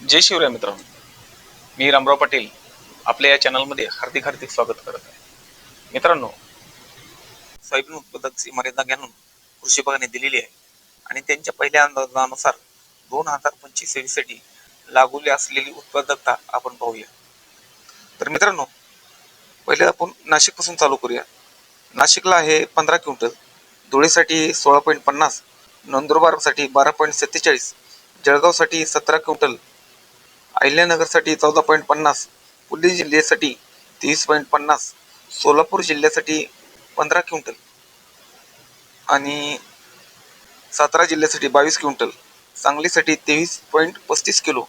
जय शिवराय मित्रांनो. मी रामराव पाटील आपल्या या चॅनलमध्ये हार्दिक हार्दिक स्वागत करत आहे. मित्रांनो सोयाबीन उत्पादकची मर्यादा घालून कृषी विभागाने दिलेली आहे आणि त्यांच्या पहिल्या अंदाजानुसार दोन हजार पंचवीस सेवेसाठी लागवली असलेली उत्पादकता आपण पाहूया. तर मित्रांनो पहिले आपण नाशिकपासून चालू करूया. नाशिकला आहे पंधरा क्विंटल धुळेसाठी सोळा पॉईंट पन्नास नंदुरबारसाठी बारा पॉईंट सत्तेचाळीस जळगावसाठी सतरा क्विंटल अहिल्यानगरसाठी चौदा पॉईंट पन्नास पुणे जिल्ह्यासाठी तेवीस पॉईंट पन्नास सोलापूर जिल्ह्यासाठी पंधरा क्विंटल आणि सातारा जिल्ह्यासाठी बावीस क्विंटल सांगलीसाठी तेवीस पॉईंट पस्तीस किलो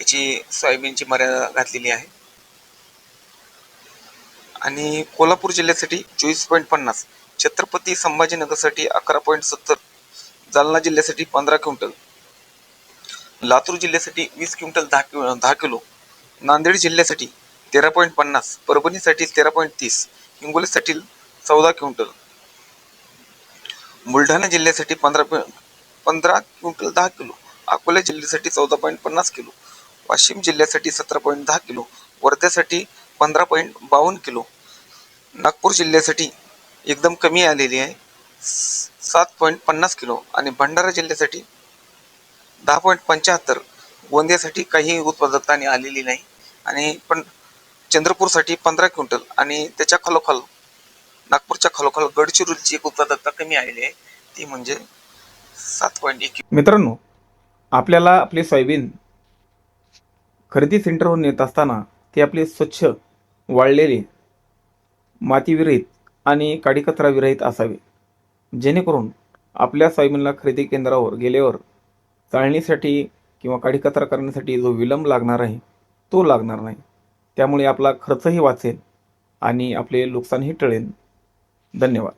याची सोयाबीनची मर्यादा घातलेली आहे. आणि कोल्हापूर जिल्ह्यासाठी चोवीस पॉईंट पन्नास छत्रपती संभाजीनगरसाठी अकरा पॉईंट सत्तर जालना जिल्ह्यासाठी पंधरा क्विंटल लातूर जिल्ह्यासाठी वीस क्विंटल दहा कि दहा किलो नांदेड जिल्ह्यासाठी तेरा पॉईंट पन्नास परभणीसाठी तेरा पॉईंट तीस हिंगोलीसाठी चौदा क्विंटल बुलढाणा जिल्ह्यासाठी पंधरा पॉईंट पंधरा क्विंटल दहा किलो अकोला जिल्ह्यासाठी चौदा पॉईंट पन्नास किलो वाशिम जिल्ह्यासाठी सतरा पॉईंट दहा किलो वर्ध्यासाठी पंधरा पॉईंट बावन्न किलो नागपूर जिल्ह्यासाठी एकदम कमी आलेली आहे सात पॉईंट पन्नास किलो आणि भंडारा जिल्ह्यासाठी दहा पॉईंट पंच्याहत्तर गोंदियासाठी काही उत्पादकता आलेली नाही. आणि पण चंद्रपूरसाठी पंधरा क्विंटल आणि त्याच्या खालोखाल नागपूरच्या खालोखाल गडचिरोलीची एक उत्पादकता कमी आलेली आहे. ती म्हणजे सात पॉईंट एक मित्रांनो आपल्याला आपले सोयाबीन खरेदी सेंटरवरून येत असताना ते आपले स्वच्छ वाळलेले मातीविरहित आणि काडीकचरा विरहित असावे. जेणेकरून आपल्या सोयाबीनला खरेदी केंद्रावर गेल्यावर चाळणीसाठी किंवा काडीकचरा करण्यासाठी जो विलंब लागणार आहे तो लागणार नाही. त्यामुळे आपला खर्चही वाचेल आणि आपले नुकसानही टळेल. धन्यवाद.